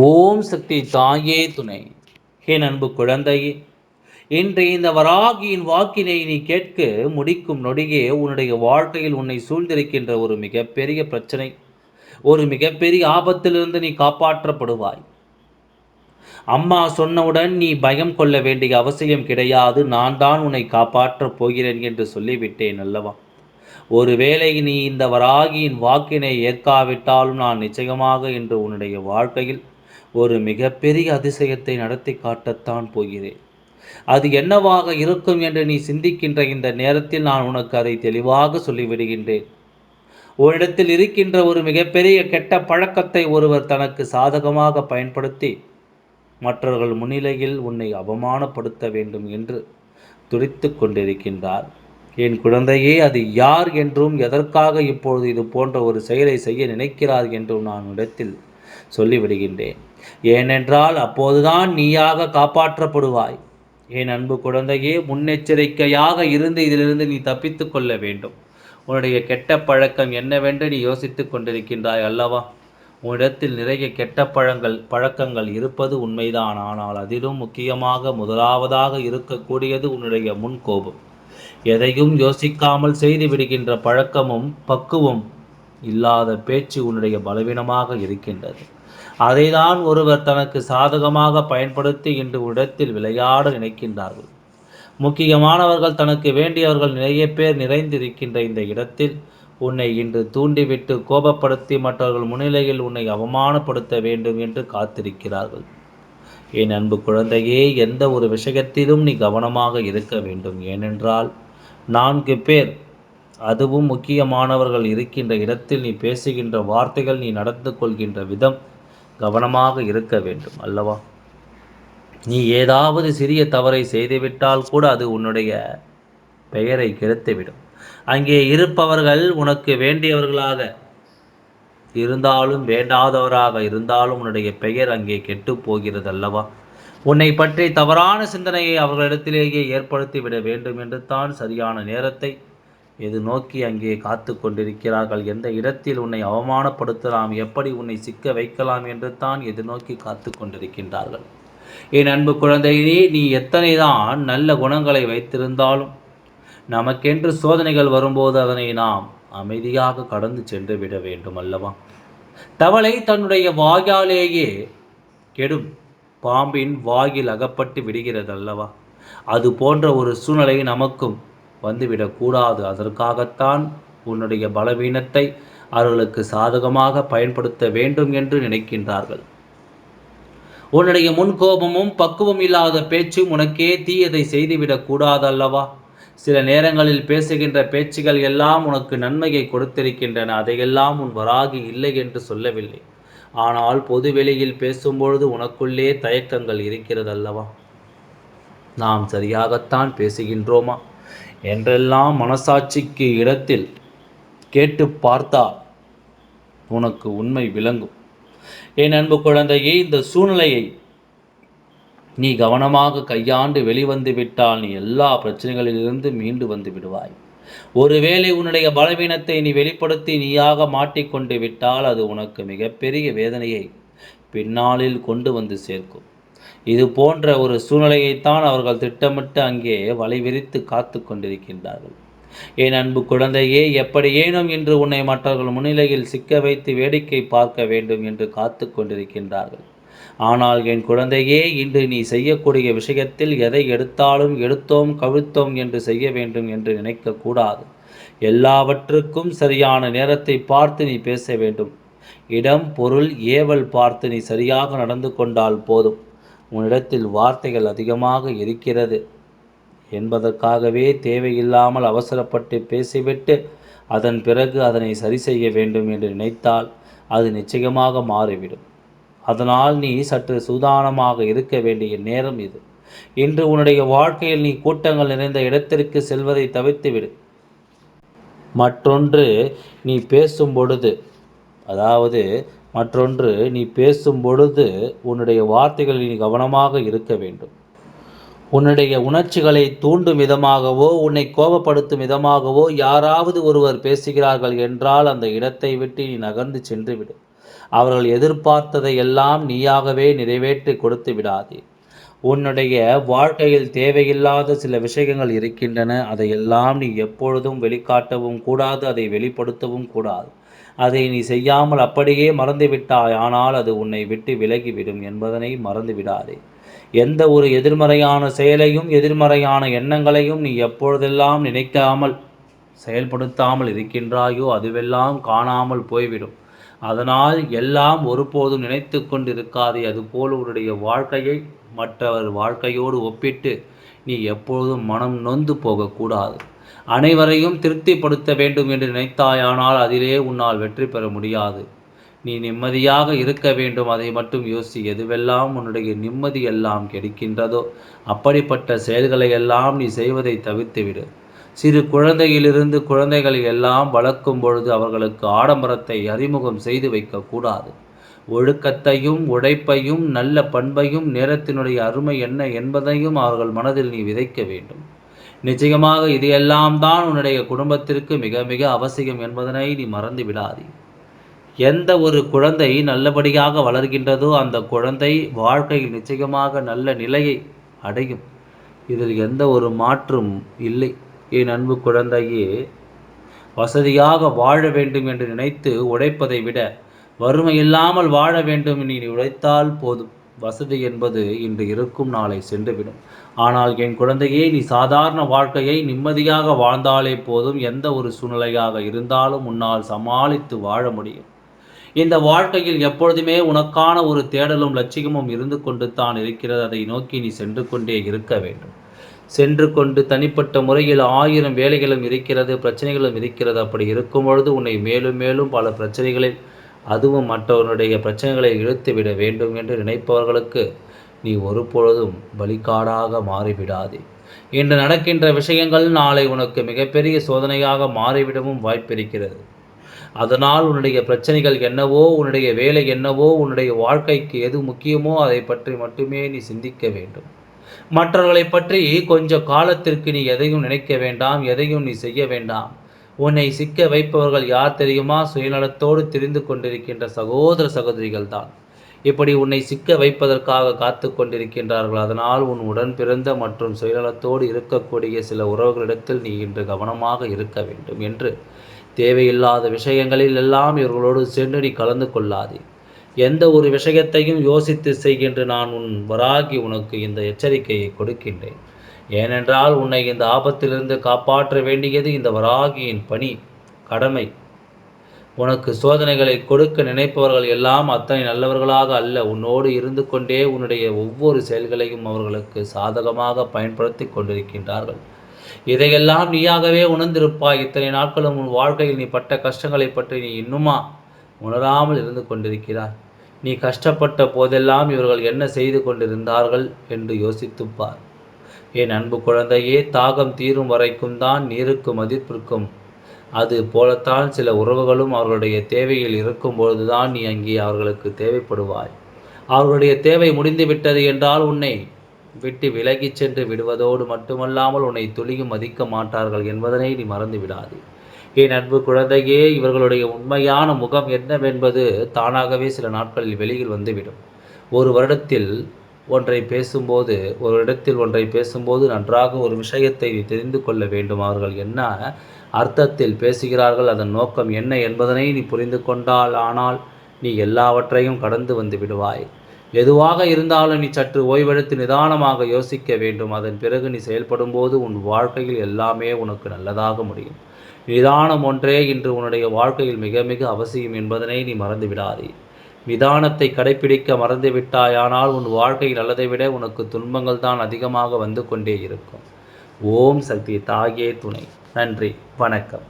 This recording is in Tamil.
ஓம் சக்தி தாயே துணை. என் அன்பு குழந்தையே இன்று இந்த வராகியின் வாக்கினை நீ கேட்க முடிக்கும் நொடியே உன்னுடைய வாழ்க்கையில் உன்னை சூழ்ந்திருக்கின்ற ஒரு மிகப்பெரிய பிரச்சனை. ஒரு மிகப்பெரிய ஆபத்திலிருந்து நீ காப்பாற்றப்படுவாய். அம்மா சொன்னவுடன் நீ பயம் கொள்ள வேண்டிய அவசியம் கிடையாது. நான் தான் உன்னை காப்பாற்றப் போகிறேன் என்று சொல்லிவிட்டேன் அல்லவா? ஒருவேளை நீ இந்த வராகியின் வாக்கினை ஏற்காவிட்டாலும் நான் நிச்சயமாக இன்று உன்னுடைய வாழ்க்கையில் ஒரு மிகப்பெரிய அதிசயத்தை நடத்தி காட்டத்தான் போகிறேன். அது என்னவாக இருக்கும் என்று நீ சிந்திக்கின்ற இந்த நேரத்தில் நான் உனக்கு அதை தெளிவாக சொல்லிவிடுகின்றேன். உன்னிடத்தில் இருக்கின்ற ஒரு மிகப்பெரிய கெட்ட பழக்கத்தை ஒருவர் தனக்கு சாதகமாக பயன்படுத்தி மற்றவர்கள் முன்னிலையில் உன்னை அவமானப்படுத்த வேண்டும் என்று துடித்து கொண்டிருக்கின்றார். என் குழந்தையே அது யார் என்றும் எதற்காக இப்பொழுது இது போன்ற ஒரு செயலை செய்ய நினைக்கிறார் என்றும் நான் இடத்தில் சொல்லிவிடுகின்றேன். ஏனென்றால் அப்போதுதான் நீயாக காப்பாற்றப்படுவாய். என் அன்பு குழந்தையே முன்னெச்சரிக்கையாக இருந்து இதிலிருந்து நீ தப்பித்து கொள்ள வேண்டும். உன்னுடைய கெட்ட பழக்கம் என்னவென்று நீ யோசித்துக் கொண்டிருக்கின்றாய் அல்லவா? உன்னிடத்தில் நிறைய கெட்ட பழங்கள் பழக்கங்கள் இருப்பது உண்மைதான். ஆனால் அதிலும் முக்கியமாக முதலாவதாக இருக்கக்கூடியது உன்னுடைய முன்கோபம் எதையும் யோசிக்காமல் செய்து விடுகின்ற பழக்கமும் பக்குவம் இல்லாத பேச்சு உன்னுடைய பலவீனமாக இருக்கின்றது. அதைதான் ஒருவர் தனக்கு சாதகமாக பயன்படுத்தி இன்று இடத்தில் விளையாட நினைக்கின்றார்கள். முக்கியமானவர்கள் தனக்கு வேண்டியவர்கள் நிறைய பேர் நிறைந்திருக்கின்ற இந்த இடத்தில் உன்னை இன்று தூண்டிவிட்டு கோபப்படுத்தி மற்றவர்கள் முன்னிலையில் உன்னை அவமானப்படுத்த வேண்டும் என்று காத்திருக்கிறார்கள். என் அன்பு குழந்தையே எந்த ஒரு விஷயத்திலும் நீ கவனமாக இருக்க வேண்டும். ஏனென்றால் நான்கு பேர் அதுவும் முக்கியமானவர்கள் இருக்கின்ற இடத்தில் நீ பேசுகின்ற வார்த்தைகள் நீ நடந்து கொள்கின்ற விதம் கவனமாக இருக்க வேண்டும் அல்லவா? நீ ஏதாவது சிறிய தவறை செய்துவிட்டால் கூட அது உன்னுடைய பெயரை கெடுத்துவிடும். அங்கே இருப்பவர்கள் உனக்கு வேண்டியவர்களாக இருந்தாலும் வேண்டாதவராக இருந்தாலும் உன்னுடைய பெயர் அங்கே கெட்டு போகிறது அல்லவா உன்னை பற்றி தவறான சிந்தனையை அவர்களிடத்திலேயே ஏற்படுத்தி விட வேண்டும் என்று தான் சரியான நேரத்தை எது நோக்கி அங்கே காத்து கொண்டிருக்கிறார்கள். எந்த இடத்தில் உன்னை அவமானப்படுத்தலாம்? எப்படி உன்னை சிக்க வைக்கலாம் என்று தான் எதிர்நோக்கி நோக்கி காத்து கொண்டிருக்கின்றார்கள். என் அன்பு குழந்தையே நீ எத்தனை தான் நல்ல குணங்களை வைத்திருந்தாலும் நமக்கென்று சோதனைகள் வரும்போது அதனை நாம் அமைதியாக கடந்து சென்று விட வேண்டும் அல்லவா தவளை தன்னுடைய வாயாலேயே கெடும் பாம்பின் வாயில் அகப்பட்டு விடுகிறது அல்லவா அது போன்ற ஒரு சூழ்நிலை நமக்கும் வந்துவிடக்கூடாது. அதற்காகத்தான் உன்னுடைய பலவீனத்தை அவர்களுக்கு சாதகமாக பயன்படுத்த வேண்டும் என்று நினைக்கின்றார்கள். உன்னுடைய முன்கோபமும் பக்குவம் இல்லாத பேச்சும் உனக்கே தீயதை செய்துவிடக் கூடாது அல்லவா சில நேரங்களில் பேசுகின்ற பேச்சுகள் எல்லாம் உனக்கு நன்மையை கொடுத்திருக்கின்றன. அதையெல்லாம் உன் வராகி இல்லை என்று சொல்லவில்லை. ஆனால் பொது வெளியில் பேசும்பொழுது உனக்குள்ளே தயக்கங்கள் இருக்கிறது அல்லவா நாம் சரியாகத்தான் பேசுகின்றோமா? என்றெல்லாம் மனசாட்சிக்கு இடத்தில் கேட்டு பார்த்தால் உனக்கு உண்மை விளங்கும். என் அன்பு குழந்தையே இந்த சூழ்நிலையை நீ கவனமாக கையாண்டு வெளிவந்து விட்டால் நீ எல்லா பிரச்சனைகளிலிருந்து மீண்டு வந்து விடுவாய். ஒருவேளை உன்னுடைய பலவீனத்தை நீ வெளிப்படுத்தி நீயாக மாட்டிக்கொண்டு விட்டால் அது உனக்கு மிகப்பெரிய வேதனையை பின்னாளில் கொண்டு வந்து சேர்க்கும். இது போன்ற ஒரு சூழ்நிலையைத்தான் அவர்கள் திட்டமிட்டு அங்கே வலைவிரித்து காத்து கொண்டிருக்கின்றார்கள். என் அன்பு குழந்தையே எப்படியேனும் இன்று உன்னை மற்றவர்கள் முன்னிலையில் சிக்க வைத்து வேடிக்கை பார்க்க வேண்டும் என்று காத்து கொண்டிருக்கின்றார்கள். ஆனால் என் குழந்தையே இன்று நீ செய்யக்கூடிய விஷயத்தில் எதை எடுத்தாலும் எடுத்தோம் கவிழ்த்தோம் என்று செய்ய வேண்டும் என்று நினைக்கக்கூடாது எல்லாவற்றுக்கும் சரியான நேரத்தை பார்த்து நீ பேச வேண்டும். இடம் பொருள் ஏவல் பார்த்து நீ சரியாக நடந்து கொண்டால் போதும். உன்னிடத்தில் வார்த்தைகள் அதிகமாக இருக்கிறது. என்பதற்காகவே தேவையில்லாமல் அவசரப்பட்டு பேசிவிட்டு அதன் பிறகு அதனை சரி செய்ய வேண்டும் என்று நினைத்தால் அது நிச்சயமாக மாறிவிடும். அதனால் நீ சற்று சூதானமாக இருக்க வேண்டிய நேரம் இது. இன்று உன்னுடைய வாழ்க்கையில் நீ கூட்டங்கள் நிறைந்த இடத்திற்கு செல்வதை தவிர்த்துவிடு. மற்றொன்று நீ பேசும் பொழுது அதாவது மற்றொன்று நீ பேசும் பொழுது உன்னுடைய வார்த்தைகளில் நீ கவனமாக இருக்க வேண்டும். உன்னுடைய உணர்ச்சிகளை தூண்டும் விதமாகவோ உன்னை கோபப்படுத்தும் விதமாகவோ யாராவது ஒருவர் பேசுகிறார்கள் என்றால் அந்த இடத்தை விட்டு நீ நகர்ந்து சென்று விடு அவர்கள் எதிர்பார்த்ததை எல்லாம் நீயாகவே நிறைவேற்றி கொடுத்து விடாதே. உன்னுடைய வாழ்க்கையில் தேவையில்லாத சில விஷயங்கள் இருக்கின்றன. அதையெல்லாம் நீ எப்பொழுதும் வெளிக்காட்டவும் கூடாது அதை வெளிப்படுத்தவும் கூடாது. அதை நீ செய்யாமல் அப்படியே மறந்துவிட்டாய். ஆனால் அது உன்னை விட்டு விலகிவிடும் என்பதனை மறந்து விடாதே எந்த ஒரு எதிர்மறையான செயலையும் எதிர்மறையான எண்ணங்களையும் நீ எப்பொழுதெல்லாம் நினைக்காமல் செயல்படுத்தாமல் இருக்கின்றாயோ அதுவெல்லாம் காணாமல் போய்விடும். அதனால் எல்லாம் ஒருபோதும் நினைத்து கொண்டிருக்காதே. அதுபோல் உன்னுடைய வாழ்க்கையை மற்றவர் வாழ்க்கையோடு ஒப்பிட்டு நீ எப்பொழுதும் மனம் நொந்து போகக்கூடாது. அனைவரையும் திருப்திப்படுத்த வேண்டும் என்று நினைத்தாயானால் அதிலே உன்னால் வெற்றி பெற முடியாது. நீ நிம்மதியாக இருக்க வேண்டும் அதை மட்டும் யோசி. எதுவெல்லாம் உன்னுடைய நிம்மதி எல்லாம் கெடுக்கின்றதோ அப்படிப்பட்ட செயல்களை எல்லாம் நீ செய்வதை தவிர்த்துவிடு சிறு குழந்தையிலிருந்து குழந்தைகளை எல்லாம் வளர்க்கும் பொழுது அவர்களுக்கு ஆடம்பரத்தை அறிமுகம் செய்து வைக்கக்கூடாது ஒழுக்கத்தையும் உழைப்பையும் நல்ல பண்பையும் நேரத்தினுடைய அருமை என்ன என்பதையும் அவர்கள் மனதில் நீ விதைக்க வேண்டும். நிச்சயமாக இது எல்லாம் தான் உன்னுடைய குடும்பத்திற்கு மிக மிக அவசியம் என்பதனை நீ மறந்து விடாதே. எந்த ஒரு குழந்தை நல்லபடியாக வளர்கின்றதோ அந்த குழந்தை வாழ்க்கையில் நிச்சயமாக நல்ல நிலையை அடையும். இதில் எந்த ஒரு மாற்றும் இல்லை. என் அன்பு குழந்தையே வசதியாக வாழ வேண்டும் என்று நினைத்து உழைப்பதை விட வறுமை இல்லாமல் வாழ வேண்டும் நீ உழைத்தால் போதும். வசதி என்பது இன்று இருக்கும் நாளை சென்றுவிடும். ஆனால் என் குழந்தையே நீ சாதாரண வாழ்க்கையை நிம்மதியாக வாழ்ந்தாலே போதும். எந்த ஒரு சூழ்நிலையாக இருந்தாலும் உன்னால் சமாளித்து வாழ முடியும். இந்த வாழ்க்கையில் எப்பொழுதுமே உனக்கான ஒரு தேடலும் லட்சியமும் இருந்து கொண்டு தான் இருக்கிறது. அதை நோக்கி நீ சென்று கொண்டே இருக்க வேண்டும். சென்று கொண்டு தனிப்பட்ட முறையில் ஆயிரம் வேலைகளும் இருக்கிறது பிரச்சனைகளும் இருக்கிறது. அப்படி இருக்கும் பொழுது உன்னை மேலும் மேலும் பல பிரச்சனைகளில் அதுவும் மற்றவனுடைய பிரச்சனைகளை இழுத்துவிட வேண்டும் என்று நினைப்பவர்களுக்கு நீ ஒருபொழுதும் வழிகாடாக மாறிவிடாதே. இன்று நடக்கின்ற விஷயங்கள் நாளை உனக்கு மிகப்பெரிய சோதனையாக மாறிவிடவும் வாய்ப்பிருக்கிறது. அதனால் உன்னுடைய பிரச்சனைகள் என்னவோ உன்னுடைய வேலை என்னவோ உன்னுடைய வாழ்க்கைக்கு எது முக்கியமோ அதை பற்றி மட்டுமே நீ சிந்திக்க வேண்டும். மற்றவர்களை பற்றி கொஞ்ச காலத்திற்கு நீ எதையும் நினைக்க வேண்டாம் எதையும் நீ செய்ய வேண்டாம். உன்னை சிக்க வைப்பவர்கள் யார் தெரியுமா? சுயநலத்தோடு தெரிந்து கொண்டிருக்கின்ற சகோதர சகோதரிகள் தான் இப்படி உன்னை சிக்க வைப்பதற்காக காத்து கொண்டிருக்கின்றார்கள். அதனால் உன் உடன் பிறந்த மற்றும் சுயநலத்தோடு இருக்கக்கூடிய சில உறவுகளிடத்தில் நீ இன்று கவனமாக இருக்க வேண்டும் என்று தேவையில்லாத விஷயங்களில் எல்லாம் இவர்களோடு சென்று நீ கலந்து கொள்ளாதே. எந்த ஒரு விஷயத்தையும் யோசித்து செய்கின்ற நான் உன் வராகி உனக்கு இந்த எச்சரிக்கையை கொடுக்கின்றேன். ஏனென்றால் உன்னை இந்த ஆபத்திலிருந்து காப்பாற்ற வேண்டியது இந்த வராகியின் பணி கடமை. உனக்கு சோதனைகளை கொடுக்க நினைப்பவர்கள் எல்லாம் அத்தனை நல்லவர்களாக அல்ல. உன்னோடு இருந்து கொண்டே உன்னுடைய ஒவ்வொரு செயல்களையும் அவர்களுக்கு சாதகமாக பயன்படுத்தி கொண்டிருக்கின்றார்கள். இதையெல்லாம் நீயாகவே உணர்ந்திருப்பாய். இத்தனை நாட்களும் உன் வாழ்க்கையில் நீ பட்ட கஷ்டங்களை பற்றி நீ இன்னுமா உணராமல் இருந்து கொண்டிருக்கிறாய்? நீ கஷ்டப்பட்ட போதெல்லாம் இவர்கள் என்ன செய்து கொண்டிருந்தார்கள்? என்று யோசித்துப்பார் என் அன்பு குழந்தையே தாகம் தீரும் வரைக்கும் தான் நீருக்கும் மதிப்பிற்கும் அது போலத்தான் சில உறவுகளும் அவர்களுடைய தேவையில் இருக்கும் தான் நீ அங்கே அவர்களுக்கு தேவைப்படுவாய். அவர்களுடைய தேவை முடிந்து விட்டது என்றால் உன்னை விட்டு விலகிச் சென்று விடுவதோடு மட்டுமல்லாமல் உன்னை துளியும் மதிக்க மாட்டார்கள் என்பதனை நீ மறந்து விடாது. என் அன்பு குழந்தையே இவர்களுடைய உண்மையான முகம் என்னவென்பது தானாகவே சில நாட்களில் வெளியில் வந்துவிடும். ஒரு வருடத்தில் ஒன்றை பேசும்போது ஒரு இடத்தில் ஒன்றை பேசும்போது நன்றாக ஒரு விஷயத்தை தெரிந்து கொள்ள வேண்டும். அவர்கள் என்ன அர்த்தத்தில் பேசுகிறார்கள் அதன் நோக்கம் என்ன என்பதனை நீ புரிந்து கொண்டால் ஆனால் நீ எல்லாவற்றையும் கடந்து வந்து விடுவாய். எதுவாக இருந்தாலும் நீ சற்று ஓய்வெடுத்து நிதானமாக யோசிக்க வேண்டும். அதன் பிறகு நீ செயல்படும் போது உன் வாழ்க்கையில் எல்லாமே உனக்கு நல்லதாக முடியும். நிதானம் ஒன்றே இன்று உன்னுடைய வாழ்க்கையில் மிக மிக அவசியம் என்பதனை நீ மறந்து விடாதே. நிதானத்தை கடைபிடிக்க மறந்துவிட்டாயானால் உன் வாழ்க்கையில் நல்லதை விட உனக்கு துன்பங்கள் தான் அதிகமாக வந்து கொண்டே இருக்கும். ஓம் சக்தி தாயே துணை. நன்றி. வணக்கம்.